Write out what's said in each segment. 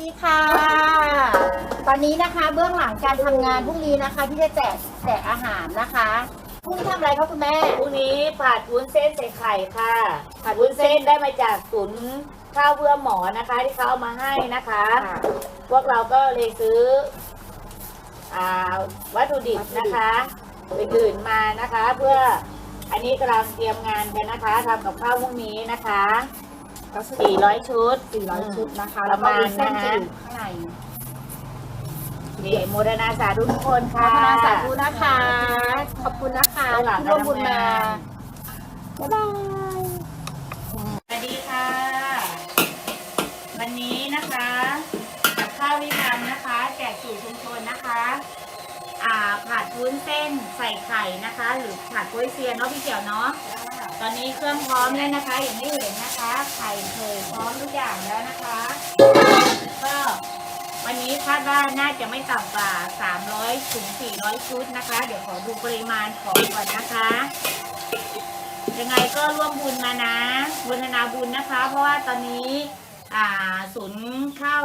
ดีค่ะ ตอนนี้นะคะเบื้องหลังการทำงานพรุ่งนี้นะคะที่จะแจกแจกอาหารนะคะพรุ่งนี้ทำอะไรคะคุณแม่ พรุ่งนี้ผัดวุ้นเส้นใส่ไข่ค่ะ ผัดวุ้นเส้นได้มาจากศูนย์ข้าวเพื่อหมอนะคะ ที่เขาเอามาให้นะคะ พวกเราก็เลยซื้ออ่าวัตถุดิบนะคะอื่นๆมานะคะ เพื่ออันนี้กำลังเตรียมงานกันนะคะทำกับข้าวพรุ่งนี้นะคะ ก็คือ400ชุด400ชุดนะคะปแล้ระวก็มาณมีเส้นนะจะคะอยู่ข้างในนี่โมทนาสาธุทุกคนขอค่ะบคุณสาธุนะคะ ขอบคุณนะคะเบื้องหลังที่ร่วมบุญมาการทำงานบ๊ายบายสวัสดีค่ะ วันนี้นะคะกับข้าวที่ทำนะคะ แจกสู่ชุมชนนะคะอ่าผัดวุ้นเส้นใส่ไข่นะคะ หรือผัดกล้วยเซียนเนาะพี่เกี่ยวเนาะ ตอนนี้เครื่องพร้อมแล้วนะคะ อย่างที่เห็นนะคะ ไข่เคยพร้อมทุกอย่างแล้วนะคะ ก็วันนี้คาดว่าน่าจะไม่ต่ำกว่า 300ถึง400 ชุดนะคะ เดี๋ยวขอดูปริมาณของก่อนนะคะ ยังไงก็ร่วมบุญมานะบุญนาบุญนะคะ เพราะว่าตอนนี้อ่าศูนย์ข้าว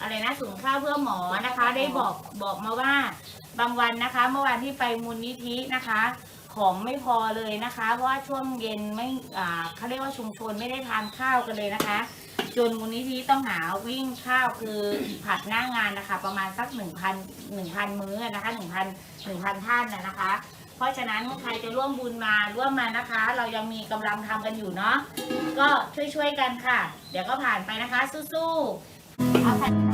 อะไรนะศูนย์ข้าวเพื่อหมอนะคะ ได้บอกบอกมาว่าบางวันนะคะ เมื่อวานที่ไปมูลนิธินะคะ ของไม่พอเลยนะคะ เพราะว่าช่วงเย็นไม่อ่าเขาเรียกว่าชุมชนไม่ได้ทานข้าวกันเลยนะคะจนมูลนิธิต้องหาวิ่งข้าวคือผัดหน้างานนะคะ ประมาณสักหนึ่งพันหนึ่งพันมื้อนะคะหนึ่งพันหนึ่งพันท่านนะคะ เพราะฉะนั้นใครจะร่วมบุญมาร่วมมานะคะ เรายังมีกำลังทำกันอยู่เนาะก็ช่วยๆกันค่ะ เดี๋ยวก็ผ่านไปนะคะสู้ๆเอาค่ะ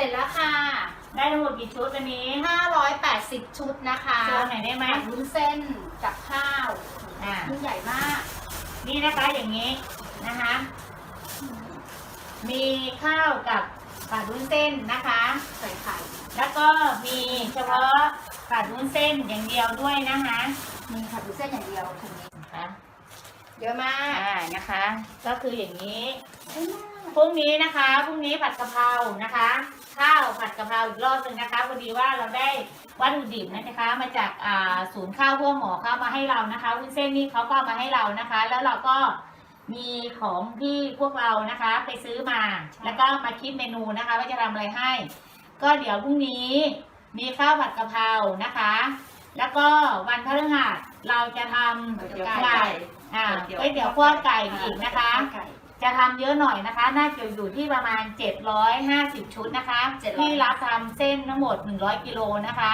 ร็จแล้วค่ะได้ทั้งหมดกี่ชุดวันนี้580 ชุดนะคะโชว์หน่อยได้ไหมผัดวุ้นเส้นกับข้าวอ่าชิ้นใหญ่มาก นี่นะคะอย่างนี้นะคะ มีข้าวกับผัดวุ้นเส้นนะคะ ใส่ไข่แล้วก็มีเฉพาะผัดวุ้นเส้นอย่างเดียวด้วยนะคะ มีผัดวุ้นเส้นอย่างเดียวถุงนี้นะคะ เยอะมากอ่านะคะ ก็คืออย่างนี้เยอะมากพรุ่งนี้นะคะพรุ่งนี้ผัดกะเพรานะคะ ข้าวผัดกะเพราอีกรอบหนึ่งนะคะพอดีว่าเราได้วัตถุดิบนะคะ มาจากอ่าศูนย์ข้าวพวกหมอเข้ามาให้เรานะคะวุ้นเส้นนี่เขาก็เอามาให้เรานะคะ แล้วเราก็มีของที่พวกเรานะคะ ไปซื้อมา แล้วก็มาคิดเมนูนะคะ ว่าจะทำอะไรให้ ก็เดี๋ยวพรุ่งนี้มีข้าวผัดกะเพรานะคะ แล้วก็วันพฤหัสเราจะทำไก่ อ่าก๋วยเตี๋ยวคั่วไก่อีกนะคะ ไก่ จะทำเยอะหน่อยนะคะ น่าจะอยู่ที่ประมาณ 750 ชุดนะคะ750ที่รับทำเส้นทั้งหมด 100 กิโลนะคะ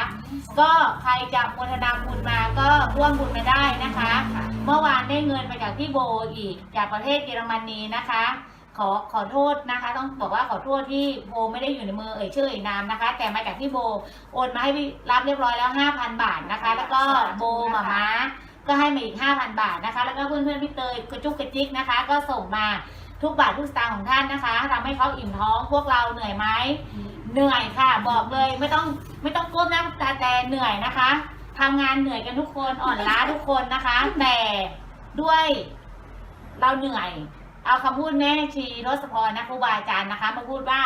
ก็ใครจะโมทนาบุญมาก็ร่วมบุญมาได้นะคะ เมื่อวานได้เงินมาจากพี่โบอีกจากประเทศเยอรมนีนะคะ ขอขอโทษนะคะ ต้องบอกว่าขอโทษที่โบไม่ได้อยู่ในมือเอ่ยชื่อเอ่ยนามนะคะ แต่มาจากพี่โบโอนมาให้พี่รับเรียบร้อยแล้ว 5,000 บาทนะคะ แล้วก็โบหมาม้า ก็ให้มาอีก 5,000 บาทนะคะ แล้วก็เพื่อนๆพี่เตยกระจุกกระจิกนะคะ ก็ส่งมาทุกบาททุกสตางค์ของท่านนะคะทำให้เขาอิ่มท้องพวกเราเหนื่อยไหมเหนื่อยค่ะ บอกเลยไม่ต้องไม่ต้องก้มหน้าตาแต่เหนื่อยนะคะทำงานเหนื่อยกันทุกคนอ่อนล้าทุกคนนะคะ แต่ด้วยเราเหนื่อย เอาคำพูดแม่ชีทศพรนะครูบาอาจารย์นะคะ มาพูดว่า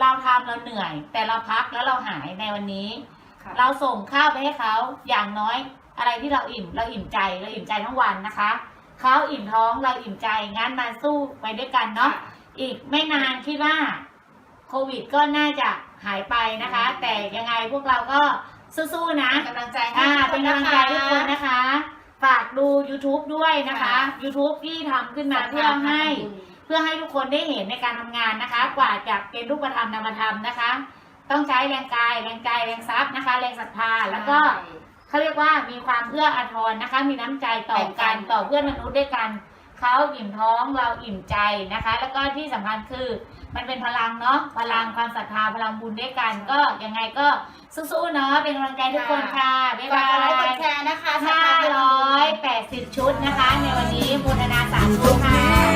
เราทำเราเหนื่อย แต่เราพักแล้วเราหายในวันนี้ค่ะเราส่งข้าวไปให้เขาอย่างน้อย อะไรที่เราอิ่มเราอิ่มใจเราอิ่มใจทั้งวันนะคะเขาอิ่มท้องเราอิ่มใจงั้นมาสู้ไปด้วยกันเนาะอีกไม่นานคิดว่าโควิดก็น่าจะหายไปนะคะ แต่ยังไงพวกเราก็สู้ๆนะเป็นกำลังใจให้อ่าทุกคเป็นนกำลังใจะคะทุกคนนะคะ ฝากดู YouTube ด้วยนะคะค่ะ YouTube ที่ทำขึ้นมาเพื่อให้ เพื่อให้ทุกคนได้เห็นในการทำงานนะคะ กว่าจะเป็นรูปธรรมนามธรรมนะคะ ต้องใช้แรงกาย แรงใจ แรงทรัพย์นะคะ แรงศรัทธาแล้วก็ เขาเรียกว่ามีความเอื้ออาทรนะคะ มีน้ำใจต่อแบ่งกักันนต่อเพื่อนมนุษย์ด้วยกันเขาอิ่มท้องเราอิ่มใจนะคะ แล้วก็ที่สำคัญคือมันเป็นพลังเนาะพลังความศรัทธาพลังบุญด้วยกัน ก็ยังไงก็สู้ๆเนาะเป็นกำลังใจทุกคนค่ะบ๊ายฝาบากกดไลค์กดยแชร์นะคะห้าร้อยแปดสิบชุดนะคะ ในวันนี้มูลนาสาธุค่ะมูลนาสาอธุยู่ที่ใจ